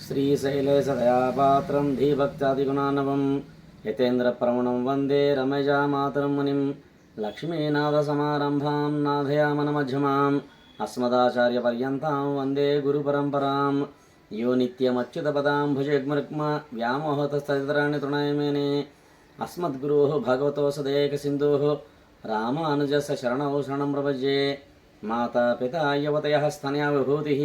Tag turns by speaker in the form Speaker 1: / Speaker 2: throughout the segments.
Speaker 1: శ్రీశైలే సదయాపాత్రం ధీభక్త్యాదిగుణానవం యతేంద్రప్రవణం వందే రమజామాతరం మునిం లక్ష్మీనాథసమారంభాం నాథయామనమధ్యమాం అస్మదాచార్యపర్యంతాం వందే గురుపరంపరాం యో నిత్యమచ్యుతపదాం భుజగ్మరుక్మ వ్యామోహతస్తరాణి తృణాయమేనే అస్మద్గురోः భగవతో సదేకసింధోः రామానుజస్య శరణौ శరణం ప్రపజ్యే మాతా పితా యవతయः స్తనయా విభూతిः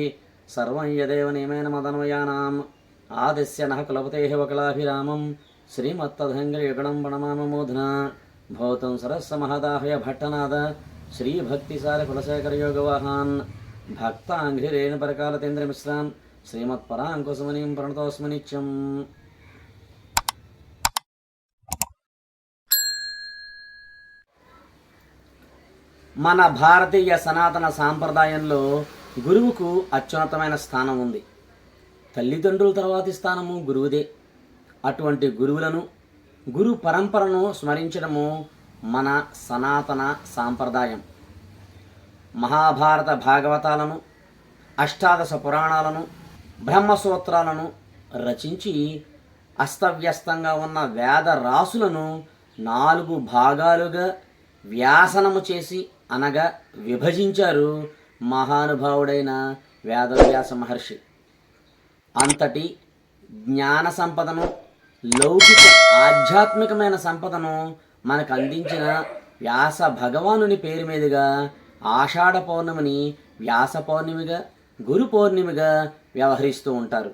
Speaker 1: సర్వం యదేవ నియమేన మదన్వయానాం. ఆదిశ్య నః కులపతే వకలాభిరామం. శ్రీమత్తధంగ్రయుగణం ప్రణమామమూధనా భౌతం సరస్స మహదాహయ భట్టనాద శ్రీభక్తిసార కులశేఖరయోగవాహాన్. భక్తాంఘ్రిరేణు పరకాలతేంద్రమిశ్రాన్. శ్రీమత్పరాంకుసుమనీం ప్రణతోస్మనిత్యం మన భారతీయ సనాతన సాంప్రదాయంలో గురువుకు అత్యున్నతమైన స్థానం ఉంది. తల్లిదండ్రుల తర్వాతి స్థానము గురువుదే. అటువంటి గురువులను గురు పరంపరను స్మరించడము మన సనాతన సాంప్రదాయం. మహాభారత భాగవతాలను అష్టాదశ పురాణాలను బ్రహ్మసూత్రాలను రచించి అస్తవ్యస్తంగా ఉన్న వేద రాసులను నాలుగు భాగాలుగా వ్యాసనము చేసి అనగా విభజించారు మహానుభావుడైన వేదవ్యాస మహర్షి. అంతటి జ్ఞాన సంపదను లౌకిక ఆధ్యాత్మికమైన సంపదను మనకు అందించిన వ్యాస భగవానుని పేరు మీదుగా ఆషాఢ పౌర్ణమిని వ్యాస పౌర్ణమిగా గురు పౌర్ణమిగా వ్యవహరిస్తూ ఉంటారు.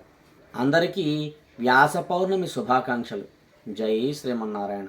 Speaker 1: అందరికీ వ్యాస పౌర్ణమి శుభాకాంక్షలు. జై శ్రీమన్నారాయణ.